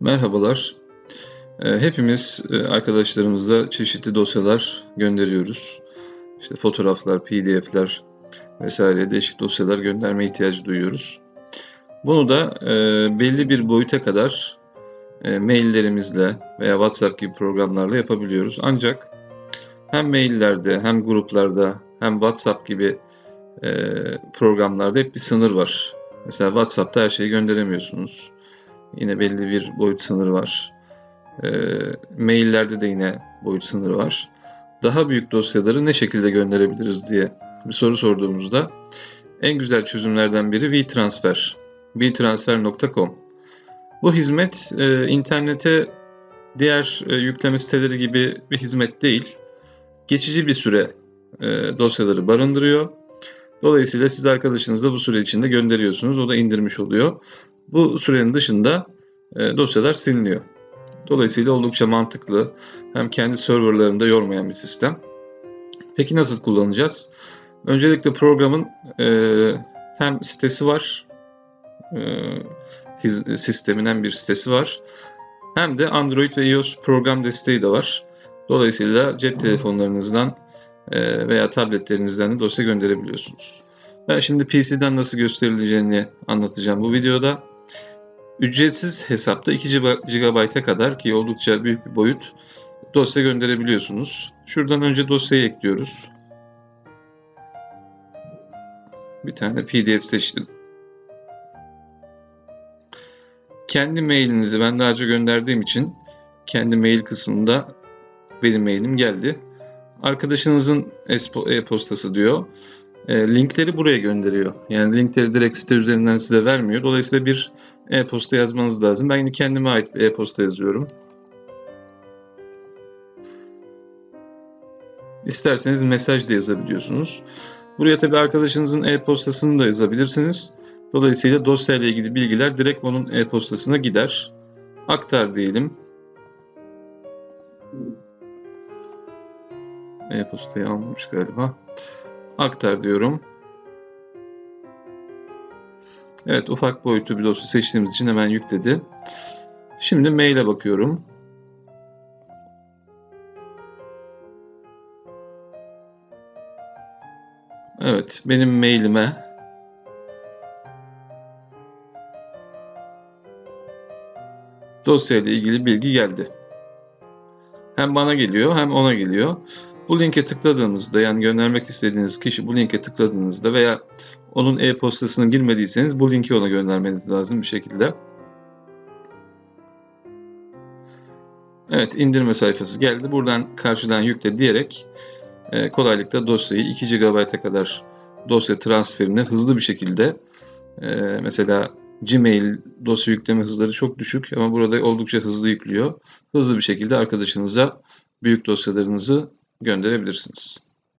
Merhabalar. Ee, Hepimiz e, arkadaşlarımıza çeşitli dosyalar gönderiyoruz. İşte fotoğraflar, PDF'ler vesaire değişik dosyalar gönderme ihtiyacı duyuyoruz. Bunu da e, belli bir boyuta kadar e, maillerimizle veya WhatsApp gibi programlarla yapabiliyoruz. Ancak hem maillerde hem gruplarda hem WhatsApp gibi programlarda hep bir sınır var. Mesela WhatsApp'ta her şeyi gönderemiyorsunuz. Yine belli bir boyut sınırı var. E, maillerde de yine boyut sınırı var. Daha büyük dosyaları ne şekilde gönderebiliriz diye bir soru sorduğumuzda en güzel çözümlerden biri WeTransfer. WeTransfer.com Bu hizmet e, internete diğer e, yükleme siteleri gibi bir hizmet değil. Geçici bir süre e, dosyaları barındırıyor. Dolayısıyla siz arkadaşınızla bu süre içinde gönderiyorsunuz. O da indirmiş oluyor. Bu sürenin dışında e, dosyalar siliniyor. Dolayısıyla oldukça mantıklı. Hem kendi serverlarında yormayan bir sistem. Peki nasıl kullanacağız? Öncelikle programın e, hem sitesi var, e, his, sistemin hem bir sitesi var. Hem de Android ve iOS program desteği de var. Dolayısıyla cep telefonlarınızdan e, veya tabletlerinizden de dosya gönderebiliyorsunuz. Ben şimdi PC'den nasıl gösterileceğini anlatacağım bu videoda. Ücretsiz hesapta 2 GB'a kadar ki oldukça büyük bir boyut dosya gönderebiliyorsunuz. Şuradan önce dosyayı ekliyoruz. Bir tane PDF seçtim. Kendi mailinizi ben daha önce gönderdiğim için kendi mail kısmında benim mailim geldi. Arkadaşınızın e-postası diyor. E, linkleri buraya gönderiyor. Yani linkleri direkt site üzerinden size vermiyor. Dolayısıyla bir e-posta yazmanız lazım. Ben yine kendime ait bir e-posta yazıyorum. İsterseniz mesaj da yazabiliyorsunuz. Buraya tabii arkadaşınızın e-postasını da yazabilirsiniz. Dolayısıyla dosyayla ilgili bilgiler direkt onun e-postasına gider. Aktar diyelim. E-postayı almamış galiba. Aktar diyorum. Evet ufak boyutlu bir dosya seçtiğimiz için hemen yükledi. Şimdi maile bakıyorum. Evet benim mailime dosyayla ilgili bilgi geldi. Hem bana geliyor hem ona geliyor. Bu linke tıkladığımızda yani göndermek istediğiniz kişi bu linke tıkladığınızda veya onun e-postasına girmediyseniz bu linki ona göndermeniz lazım bir şekilde. Evet indirme sayfası geldi. Buradan karşıdan yükle diyerek e, kolaylıkla dosyayı 2 GB'a kadar dosya transferini hızlı bir şekilde e, mesela Gmail dosya yükleme hızları çok düşük ama burada oldukça hızlı yüklüyor. Hızlı bir şekilde arkadaşınıza büyük dosyalarınızı gönderebilirsiniz.